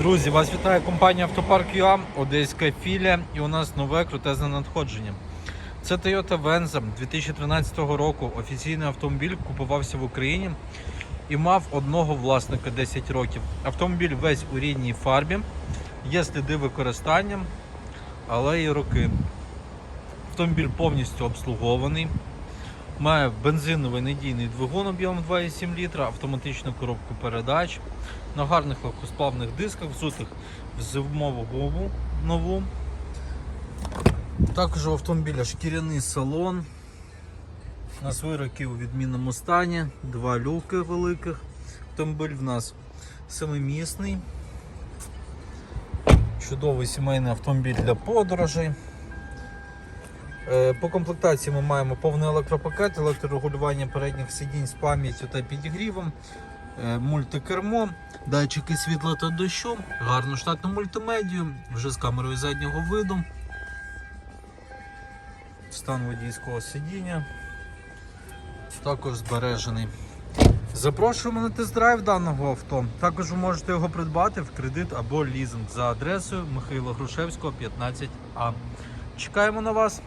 Друзі, вас вітає компанія Автопарк ЮА, Одеська філія, і у нас нове крутезне надходження. Це Toyota Venza 2013 року. Офіційний автомобіль купувався в Україні і мав одного власника 10 років. Автомобіль весь у рідній фарбі, є сліди використання, але і роки. Автомобіль повністю обслугований. Має бензиновий надійний двигун об'ємом 2,7 літра, автоматичну коробку передач, на гарних легкосплавних дисках, взутих в зимову гуму нову. Також у автомобіля шкіряний салон. На свої роки у відмінному стані, два люки великих. Автомобіль в нас семимісний. Чудовий сімейний автомобіль для подорожей. Е, По комплектації ми маємо повний електропакет, електрорегулювання передніх сидінь з пам'яттю та підігрівом, е, мультикермо, датчики світла та дощу, гарну штатну мультимедію, вже з камерою заднього виду, стан водійського сидіння, також збережений. Запрошуємо на тест-драйв даного авто. Також ви можете його придбати в кредит або лізинг за адресою Михайла Грушевського, 15А. Чекаємо на вас.